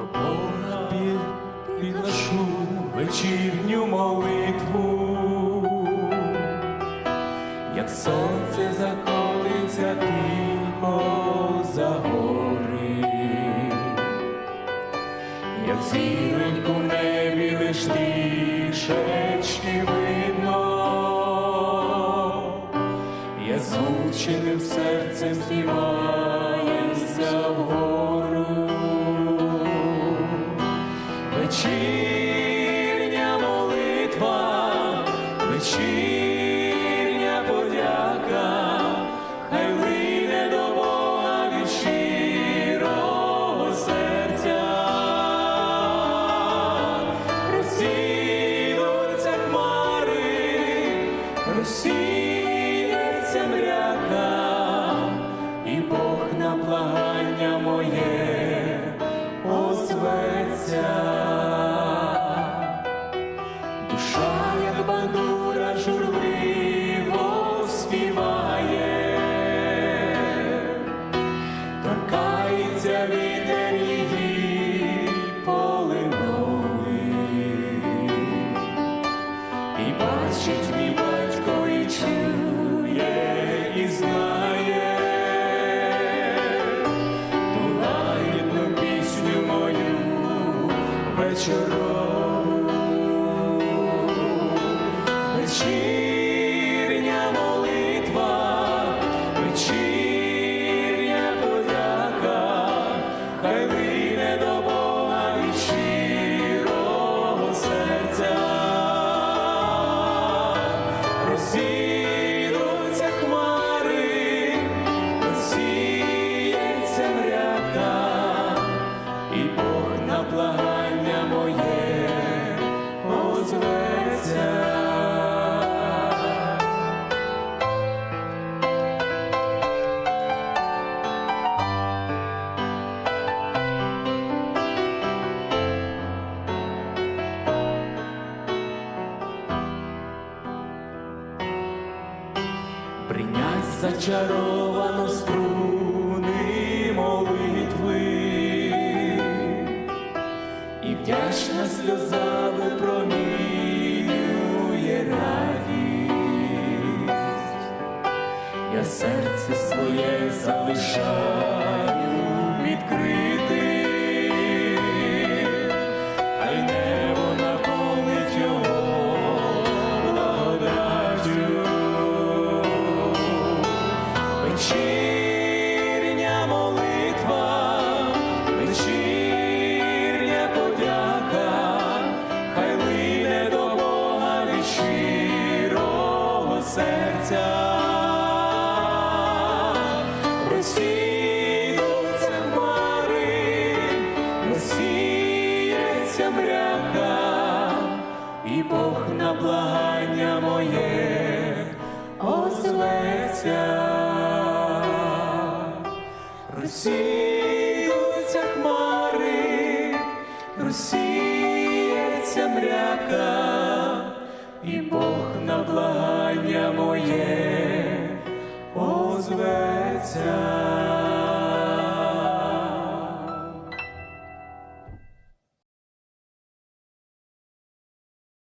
До Бога підношу вечірню молитву, як сонце закотиться тихо за гори, як зіроньку в небі лиш трішечки видно, я змученим серцем знімаюся вгору. Вечірня Вечірня молитва, вечірня подяка, хай лине до Бога від серця. Прийнять зачаровану струни молитви, і вдячна сльоза випромінює радість. Я серце своє залишаю відкритим, Мряка, і Бог на благання моє озветься, розсіються хмари, розсіється мряка.